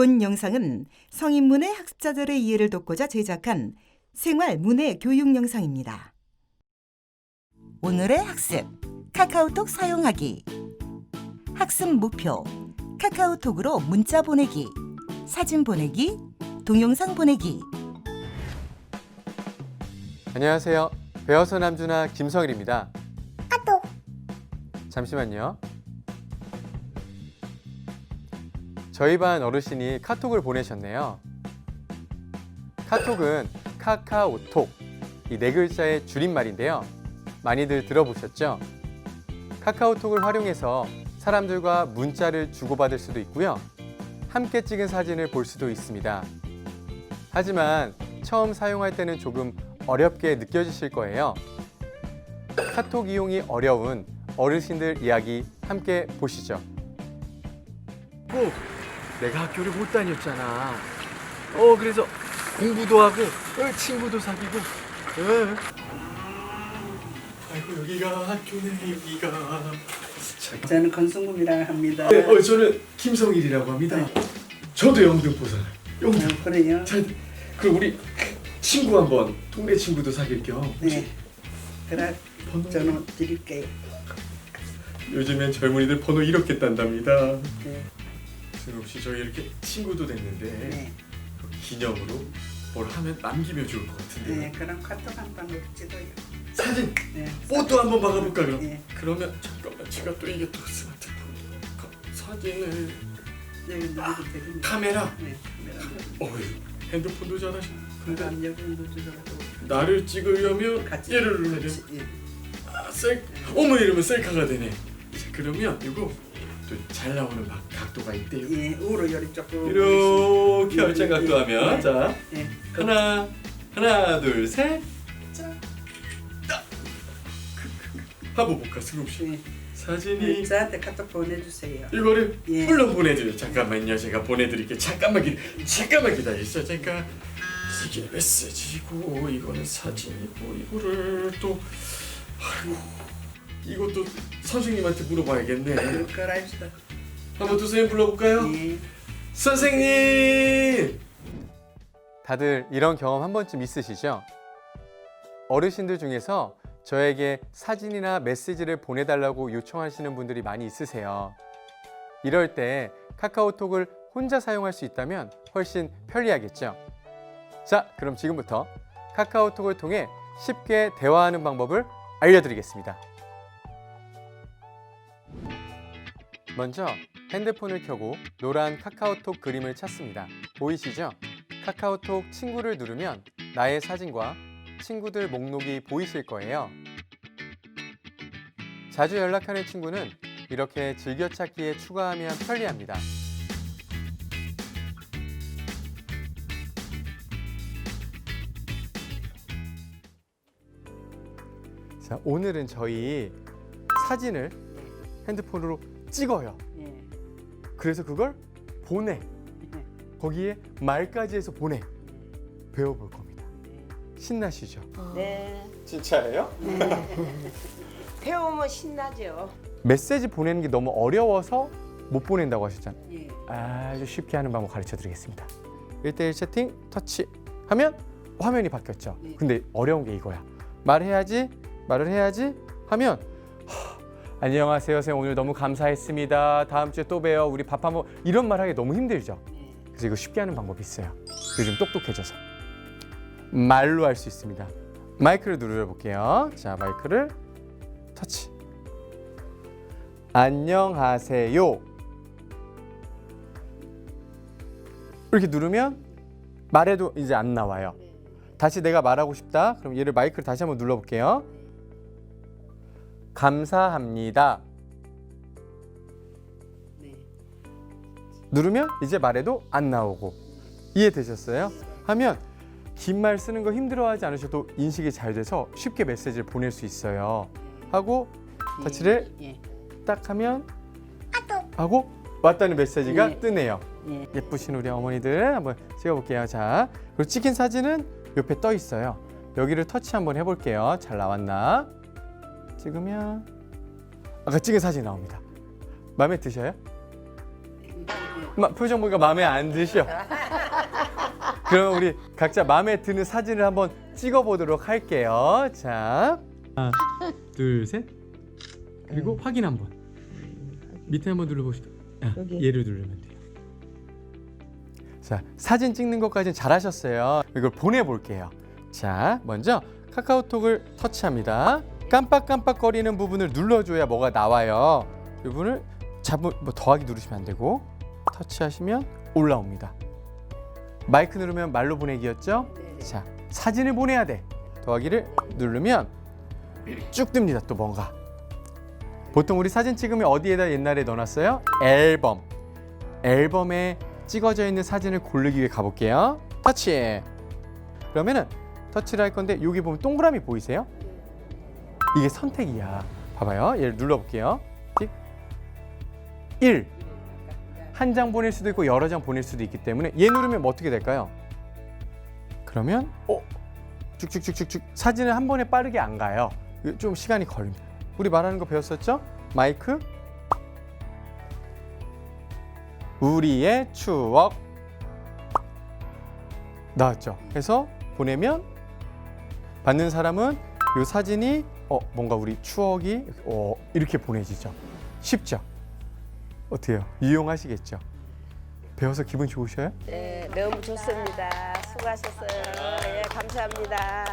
본 영상은 성인문예 학습자들의 이해를 돕고자 제작한 생활 문예 교육 영상입니다. 오늘의 학습 카카오톡 사용하기 학습 목표 카카오톡으로 문자 보내기 사진 보내기 동영상 보내기 안녕하세요. 배어서 남준아 김성일입니다. 잠시만요. 저희 반 어르신이 카톡을 보내셨네요. 카톡은 카카오톡 이 네 글자의 줄임말인데요. 많이들 들어보셨죠? 카카오톡을 활용해서 사람들과 문자를 주고받을 수도 있고요. 함께 찍은 사진을 볼 수도 있습니다. 하지만 처음 사용할 때는 조금 어렵게 느껴지실 거예요. 카톡 이용이 어려운 어르신들 이야기 함께 보시죠. 꼭 내가 학교를 못 다녔잖아. 어 그래서 공부도 하고 어, 친구도 사귀고. 어. 아이고 여기가 학교네 여기가. 참. 저는 건승국이라고 합니다. 네, 어 저는 김성일이라고 합니다. 저도 영등포 살아요. 영등. 어, 그래요? 자, 그럼 우리 친구 한번 동네 친구도 사귈 겸. 네. 그래 번호. 저는 드릴게요. 요즘엔 젊은이들 번호 이렇게 딴답니다. 네. 씨 저희 이렇게 친구도 됐는데 네. 기념으로 뭘 하면 남기면 좋을 것 같은데. 네. 그럼 카톡 한번 찍어요. 사진 네. 포토 한번 박아볼까 그럼? 네. 그러면 잠깐만 제가 또 이게 또 스마트폰 사진을 여기 누르고 드립니다. 카메라 네. 카메라. 어휴 핸드폰도 잘하시 근데 그다음 여기 누르고 나를 찍으려면 같이 얘를 같이, 예. 아, 셀 어머 이러면 셀카가 되네 자, 그러면 이거 또 잘 나오는 막 각도가 있대요 예. 우로 열이 조금 이렇게 예, 얼짱 각도 예, 하면 예. 자 예. 그, 하나 하나 둘셋 자. 한번 볼까 승욱씨 예. 사진이 저한테 카톡 보내주세요. 이거를 예. 물론 보내드려 잠깐만요 제가 보내드릴게요 잠깐만 기 잠깐만 기다리세요 제가 이게 메시지고 이거는 사진이고 이거를 또 아이고 이것도 선생님한테 물어봐야겠네 그걸 합시다. 한번 또 선생님 불러볼까요? 예. 선생님 다들 이런 경험 한 번쯤 있으시죠? 어르신들 중에서 저에게 사진이나 메시지를 보내달라고 요청하시는 분들이 많이 있으세요. 이럴 때 카카오톡을 혼자 사용할 수 있다면 훨씬 편리하겠죠? 자, 그럼 지금부터 카카오톡을 통해 쉽게 대화하는 방법을 알려드리겠습니다. 먼저 핸드폰을 켜고 노란 카카오톡 그림을 찾습니다. 보이시죠? 카카오톡 친구를 누르면 나의 사진과 친구들 목록이 보이실 거예요. 자주 연락하는 친구는 이렇게 즐겨찾기에 추가하면 편리합니다. 자, 오늘은 저희 사진을 핸드폰으로 찍어요. 예. 그래서 그걸 보내. 예. 거기에 말까지 해서 보내. 배워볼 겁니다. 신나시죠? 네. 진짜예요? 배우면 신나죠. 메시지 보내는 게 너무 어려워서 못 보낸다고 하셨잖아요. 예. 아주 쉽게 하는 방법 가르쳐 드리겠습니다. 1대1 채팅 터치 하면 화면이 바뀌었죠. 네. 근데 어려운 게 이거야. 말해야지, 말을 해야지 하면 하, 안녕하세요, 선생님 오늘 너무 감사했습니다. 다음 주에 또 봬요. 우리 밥 한번 이런 말 하기 너무 힘들죠. 예. 그래서 이거 쉽게 하는 방법이 있어요. 요즘 똑똑해져서 말로 할 수 있습니다. 마이크를 누르려 볼게요. 자, 마이크를 터치. 안녕하세요. 이렇게 누르면 말해도 이제 안 나와요. 다시 내가 말하고 싶다. 그럼 얘를 마이크를 다시 한번 눌러 볼게요. 감사합니다. 네. 누르면 이제 말해도 안 나오고 이해되셨어요? 하면 긴 말 쓰는 거 힘들어하지 않으셔도 인식이 잘 돼서 쉽게 메시지를 보낼 수 있어요. 하고 터치를 예. 딱 하면 하고 왔다는 메시지가 네. 뜨네요. 예. 예쁘신 우리 어머니들 한번 찍어볼게요. 자, 그리고 찍힌 사진은 옆에 떠 있어요. 여기를 터치 한번 해볼게요. 잘 나왔나? 찍으면 아까 찍은 사진 나옵니다. 마음에 드셔요? 마- 표정 보니까 마음에 안 드셔. 그럼 우리 각자 마음에 드는 사진을 한번 찍어 보도록 할게요. 자, 하나, 둘, 셋. 그리고 확인 한번. 밑에 한번 눌러보시죠. 아, 여기. 얘를 누르면 돼요. 자, 사진 찍는 것까지는 잘하셨어요. 이걸 보내볼게요. 자, 먼저 카카오톡을 터치합니다. 깜빡깜빡거리는 부분을 눌러줘야 뭐가 나와요. 이 부분을 잡으, 뭐 더하기 누르시면 안 되고 터치하시면 올라옵니다. 마이크 누르면 말로 보내기였죠? 자, 사진을 보내야 돼. 더하기를 누르면 쭉 뜹니다. 또 뭔가. 보통 우리 사진 찍으면 어디에다 옛날에 넣어놨어요? 앨범. 앨범에 찍어져 있는 사진을 고르기 위해 가볼게요. 터치. 그러면은 터치를 할 건데 여기 보면 동그라미 보이세요? 이게 선택이야. 봐봐요. 얘를 눌러볼게요. 찍. 1. 한 장 보낼 수도 있고 여러 장 보낼 수도 있기 때문에 얘 누르면 뭐 어떻게 될까요? 그러면 어? 쭉쭉쭉쭉쭉 사진을 한 번에 빠르게 안 가요. 좀 시간이 걸립니다. 우리 말하는 거 배웠었죠? 마이크 우리의 추억 나왔죠. 그래서 보내면 받는 사람은 이 사진이 어 뭔가 우리 추억이 어 이렇게 보내지죠. 쉽죠. 어때요? 유용하시겠죠? 배워서 기분 좋으셔요? 네, 너무 좋습니다. 수고하셨어요. 예, 감사합니다.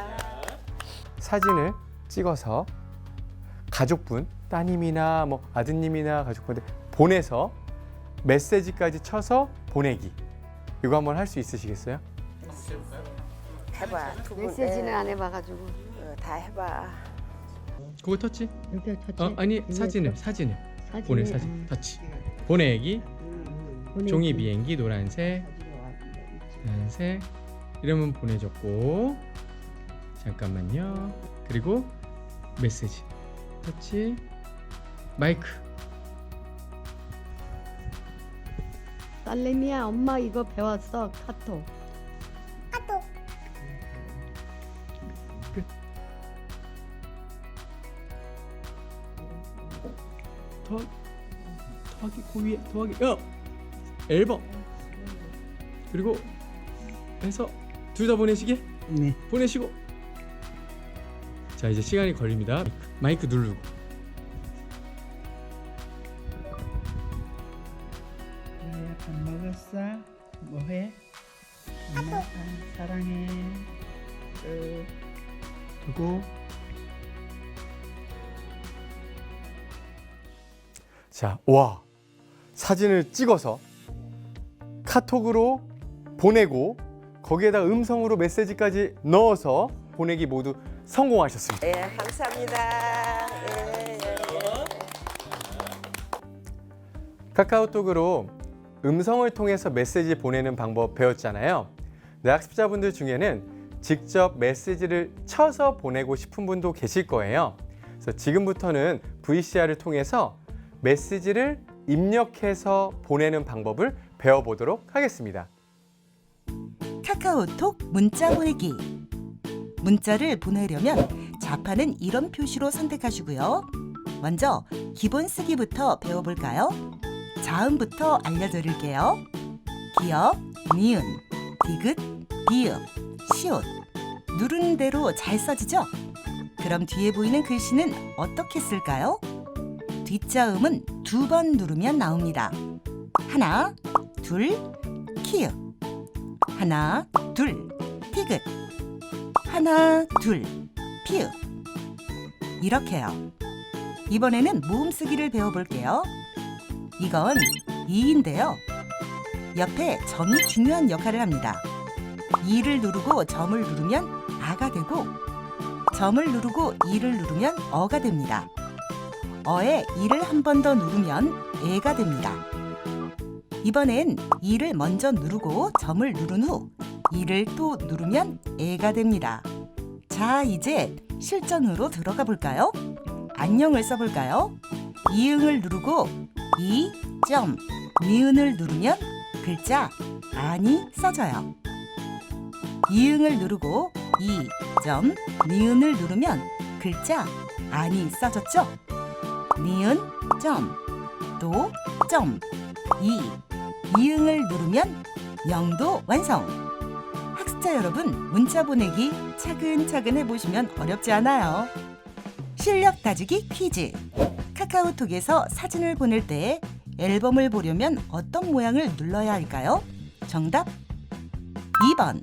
사진을 찍어서 가족분, 따님이나 뭐 아드님이나 가족분한테 보내서 메시지까지 쳐서 보내기. 이거 한번 할 수 있으시겠어요? 해봐. 두 분. 메시지는 예, 안 해봐가지고 어, 다 해봐. 그거 터치? 여기 터치. 어 아니 사진을 사진을. 사진이, 보내 사진 음, 터치. 보내기 보내기. 종이 비행기 노란색 노란색. 이러면 보내줬고. 잠깐만요. 그리고 메시지. 터치. 마이크. 딸내미야 엄마 이거 배웠어. 카톡 더 더하기 그 위에 더하기 어! 앨범! 그리고 해서 둘 다 보내시게? 네. 보내시고. 자 이제 시간이 걸립니다. 마이크 누르고 자, 와 사진을 찍어서 카톡으로 보내고 거기에다 음성으로 메시지까지 넣어서 보내기 모두 성공하셨습니다. 예, 감사합니다. 예, 예, 예. 카카오톡으로 음성을 통해서 메시지 보내는 방법 배웠잖아요. 내 학습자분들 중에는 직접 메시지를 쳐서 보내고 싶은 분도 계실 거예요. 그래서 지금부터는 VCR을 통해서 메시지를 입력해서 보내는 방법을 배워보도록 하겠습니다. 카카오톡 문자 보내기. 문자를 보내려면 좌판은 이런 표시로 선택하시고요. 먼저 기본 쓰기부터 배워볼까요? 자음부터 알려드릴게요. 기역, 니은, 디귿, 비읍, 시옷. 누르는 대로 잘 써지죠? 그럼 뒤에 보이는 글씨는 어떻게 쓸까요? 뒷자음은 두 번 누르면 나옵니다. 하나, 둘, 키읔. 하나, 둘, 티귿. 하나, 둘, 피읍. 이렇게요. 이번에는 모음 쓰기를 배워볼게요. 이건 이인데요. 옆에 점이 중요한 역할을 합니다. 이를 누르고 점을 누르면 아가 되고 점을 누르고 이를 누르면 어가 됩니다. 어에 이를 한 번 더 누르면 애가 됩니다. 이번엔 이를 먼저 누르고 점을 누른 후 이를 또 누르면 애가 됩니다. 자, 이제 실전으로 들어가 볼까요? 안녕을 써볼까요? 이응을 누르고 이, 점, 니은을 누르면 글자 안이 써져요. 이응을 누르고 이, 점, 니은을 누르면 글자 안이 써졌죠? 니은, 점, 또, 점, 이, 이응을 누르면 명도 완성. 학습자 여러분, 문자 보내기 차근차근 해보시면 어렵지 않아요. 실력 다지기 퀴즈. 카카오톡에서 사진을 보낼 때 앨범을 보려면 어떤 모양을 눌러야 할까요? 정답 2번